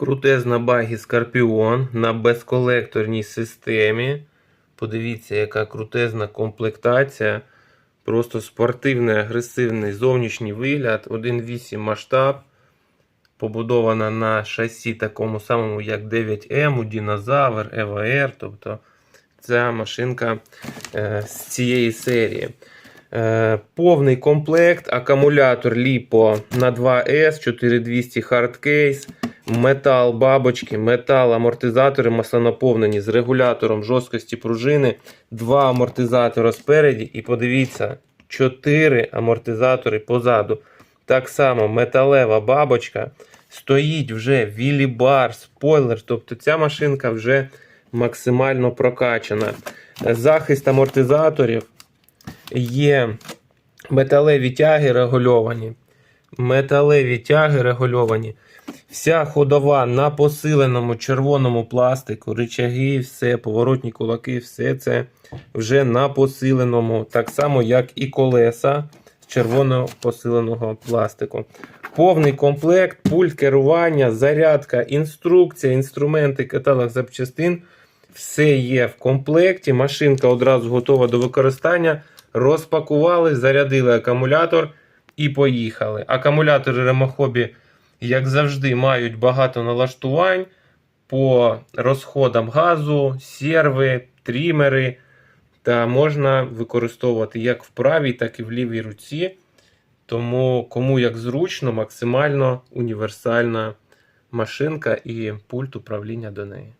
Крутезна багі Скорпіон на безколекторній системі. Подивіться, яка крутезна комплектація. Просто спортивний, агресивний зовнішній вигляд, 1.8 масштаб. Побудована на шасі такому самому, як 9М, у Динозавр, EVR. Тобто ця машинка е, з цієї серії. Е, повний комплект, акумулятор LiPo на 2S, 4200 хардкейс, метал бабочки, метал амортизатори масонаповнені з регулятором жорсткості пружини, два амортизатори спереді. І подивіться, 4 амортизатори позаду. Так само металева бабочка. Стоїть вже вілібар, спойлер. Тобто ця машинка вже максимально прокачана. Захист амортизаторів є металеві тяги регульовані. Металеві тяги регульовані. Вся ходова на посиленому червоному пластику, рычаги, все, поворотні кулаки, все це вже на посиленому, так само, як і колеса з червоного посиленого пластику. Повний комплект, пульт керування, зарядка, інструкція, інструменти, каталог запчастин. Все є в комплекті. Машинка одразу готова до використання. Розпакували, зарядили акумулятор і поїхали. Акумулятори Ремохобі, як завжди, мають багато налаштувань по розходам газу, серви, трімери. Та можна використовувати як в правій, так і в лівій руці. Тому кому як зручно, максимально універсальна машинка і пульт управління до неї.